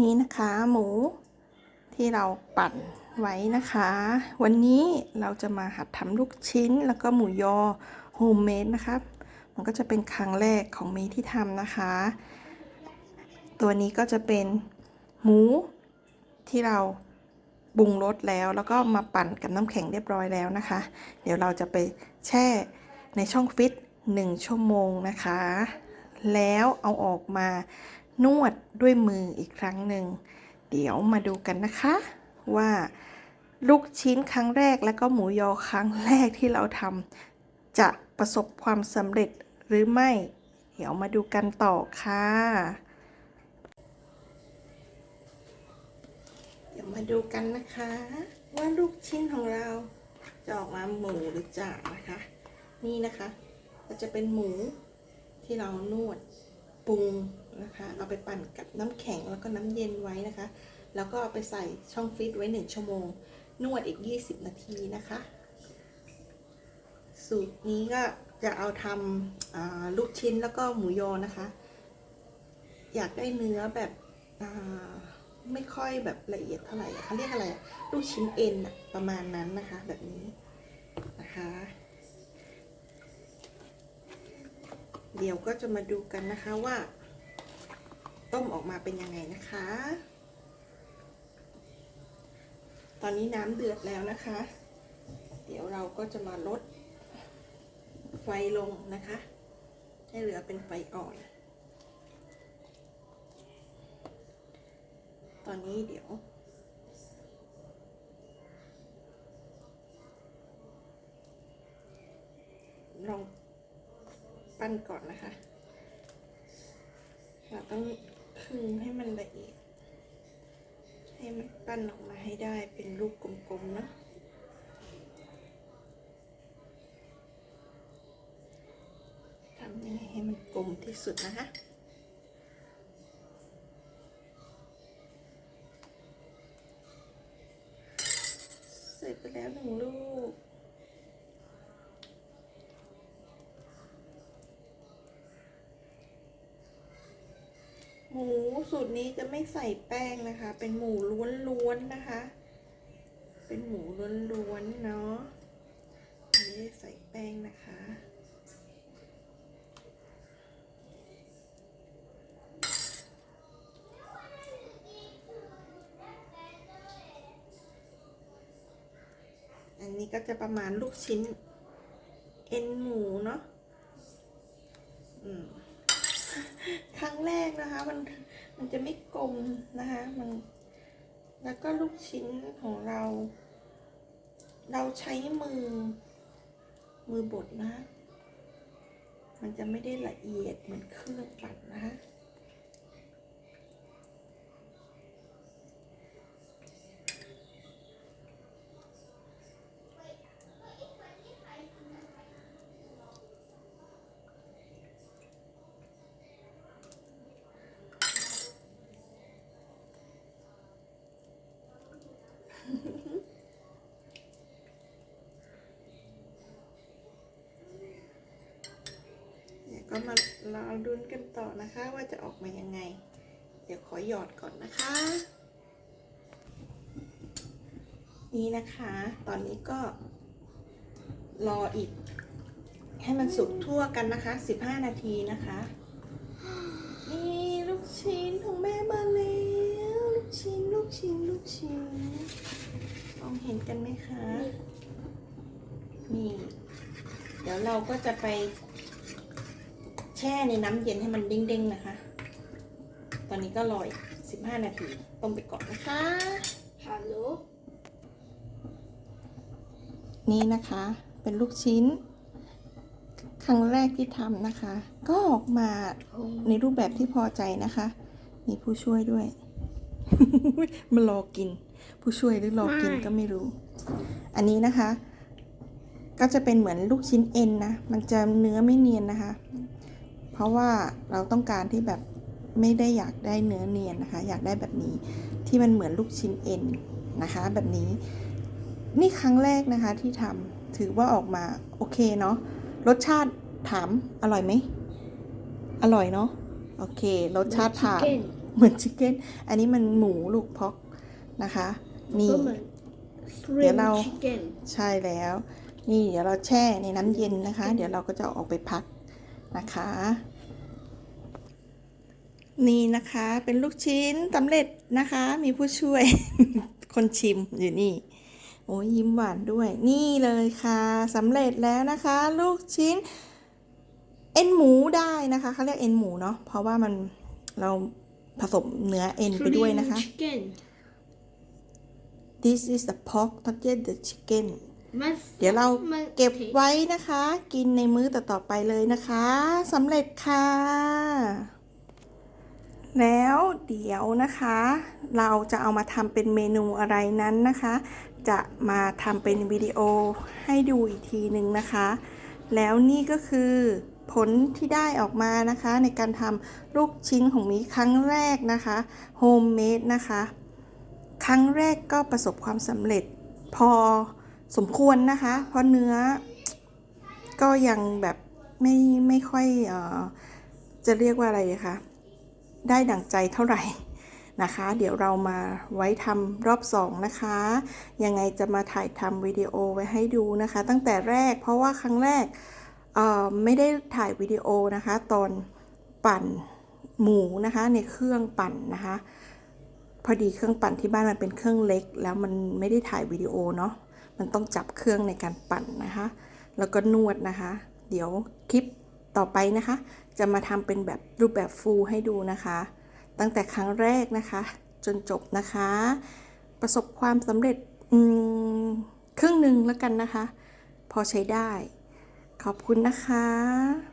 นี้นะคะหมูที่เราปั่นไว้นะคะ วันนี้เราจะมาหัดทำลูกชิ้นแล้วก็หมูยอโฮมเมดนะครับ มันก็จะเป็นครั้งแรกของเมย์ที่ทำนะคะ ตัวนี้ก็จะเป็นหมูที่เราปรุงรสแล้วแล้วก็มาปั่นกับน้ำแข็งเรียบร้อยแล้วนะคะ เดี๋ยวเราจะไปแช่ในช่องฟิต1ชั่วโมงนะคะ แล้วเอาออกมา นวดด้วยมืออีกครั้งหนึ่ง เดี๋ยวมาดูกันนะคะ ว่าลูกชิ้นครั้งแรกแล้วก็หมูยอครั้งแรกที่เราทำจะประสบความสำเร็จหรือไม่ เดี๋ยวมาดูกันต่อค่ะ เดี๋ยวมาดูกันนะคะ ว่าลูกชิ้นของเราจะออกมาหมูหรือจ่านะคะ นี่นะคะ ก็จะเป็นหมูที่เรานวด ปรุงนะคะ เอาไปปั่นกับน้ำแข็งแล้วก็น้ำเย็นไว้นะคะ แล้วก็เอาไปใส่ช่องฟรีซไว้ 1 ชั่วโมง นวดอีก 20 นาทีนะคะ สูตรนี้ก็จะเอาทำลูกชิ้นแล้วก็หมูยอนะคะ อยากได้เนื้อแบบไม่ค่อยแบบละเอียดเท่าไหร่เขาเรียกอะไร ลูกชิ้นเอ็นประมาณนั้นนะคะ แบบนี้นะคะ เดี๋ยวก็จะมาดูกันนะคะว่า ต้มออกมาเป็นยังไงนะคะ ตอนนี้น้ำเดือดแล้วนะคะ เดี๋ยวเราก็จะมาลดไฟลงนะคะ ให้เหลือเป็นไฟอ่อน ตอนนี้เดี๋ยว ปั้นก่อนนะคะ เราต้องคึงให้มันละเอียด ให้มันปั้นออกมาให้ได้เป็นรูปกลมๆนะทำยังไงให้มันกลมที่สุดนะคะเสร็จไปแล้วหนึ่งลูก หมูสูตรนี้จะไม่ใส่แป้งนะคะ เป็นหมูล้วนๆนะคะ เป็นหมูล้วนๆเนาะไม่ได้ใส่แป้งนะคะอันนี้ก็จะประมาณลูกชิ้น เอ็นหมูเนาะ อืม แรกนะคะ มันมันจะไม่กลมนะคะ มัน แล้วก็ลูกชิ้นของเรา เราใช้มือ มือบดนะ มันจะไม่ได้ละเอียดเหมือนเครื่องปั่นนะคะ ก็มารอดุนกันต่อนะคะ ว่าจะออกมายังไง เดี๋ยวขอหยอดก่อนนะคะ นี่นะคะ ตอนนี้ก็ รออีก ให้มันสุกทั่วกันนะคะ 15 นาทีนะคะ นี่ลูกชิ้นของแม่มาแล้วลูกชิ้นลูกชิ้นลูกชิ้นมองเห็นกันไหมคะ นี่ เดี๋ยวเราก็จะไป ช่ในน้ำเย็นให้มันเด้งๆนะคะ ตอนนี้ก็รออีก15 นาที ต้มไปก่อนนะคะฮัลโหลนี่นะคะ เป็นลูกชิ้น ครั้งแรกที่ทำนะคะ ก็ออกมาในรูปแบบที่พอใจนะคะ มีผู้ช่วยด้วย มารอกิน ผู้ช่วยหรือรอกินก็ไม่รู้ อันนี้นะคะ ก็จะเป็นเหมือนลูกชิ้นเอ็นนะ มันจะเนื้อไม่เนียนนะคะ เพราะว่าเราต้องการที่แบบไม่ได้อยากได้เนื้อเนียนนะคะ อยากได้แบบนี้ที่มันเหมือนลูกชิ้นเอ็นนะคะ แบบนี้ นี่ครั้งแรกนะคะที่ทำถือว่าออกมาโอเคเนาะรสชาติถามอร่อยไหมอร่อยเนาะโอเค รสชาติผ่านชิคเก้นเหมือนชิคเก้น อันนี้มันหมูลูกพอกนะคะนี่ก็เหมือนเดี๋ยวเรา shrimp chicken ใช่แล้ว นี่เดี๋ยวเราแช่ในน้ำเย็นนะคะ เดี๋ยวเราก็จะเอาออกไปพัก นะคะ นี่นะคะเป็นลูกชิ้นสำเร็จนะคะ มีผู้ช่วยคนชิมอยู่นี่ โอ้ยยิ้มหวานด้วย นี่เลยค่ะสำเร็จแล้วนะคะ ลูกชิ้น เอ็นหมูได้นะคะเขาเรียกเอ็นหมูเนาะเพราะว่ามันเราผสมเนื้อเอ็นไปด้วยนะคะ shrimp chicken this is the pork not yet the chicken มัน เดี๋ยวเรามันเก็บไว้นะคะ กินในมื้อต่อๆไปเลยนะคะสำเร็จค่ะ แล้วเดี๋ยวนะคะ เราจะเอามาทำเป็นเมนูอะไรนั้นนะคะ จะมาทำเป็นวิดีโอให้ดูอีกทีหนึ่งนะคะ แล้วนี่ก็คือผลที่ได้ออกมานะคะ ในการทำลูกชิ้นของมีครั้งแรกนะคะโฮมเมดนะคะ ครั้งแรกก็ประสบความสำเร็จพอ สมควรนะคะ เพราะเนื้อก็ยังแบบไม่ไม่ค่อยอจะเรียกว่าอะไรคะได้ดั่งใจเท่าไหร่นะคะ เดี๋ยวเรามาไว้ทำรอบสองนะคะ ยังไงจะมาถ่ายทำวิดีโอไว้ให้ดูนะคะ ตั้งแต่แรกเพราะว่าครั้งแรกไม่ได้ถ่ายวิดีโอนะคะ ตอนปั่นหมูนะคะในเครื่องปั่นนะคะ พอดีเครื่องปั่นที่บ้านมันเป็นเครื่องเล็ก แล้วมันไม่ได้ถ่ายวิดีโอเนาะ มันต้องจับเครื่องในการปั่นนะคะ แล้วก็นวดนะคะ เดี๋ยวคลิปต่อไปนะคะ จะมาทำเป็นแบบรูปแบบฟูลให้ดูนะคะ ตั้งแต่ครั้งแรกนะคะ จนจบนะคะ ประสบความสำเร็จครึ่งหนึ่งแล้วกันนะคะ พอใช้ได้ ขอบคุณนะคะ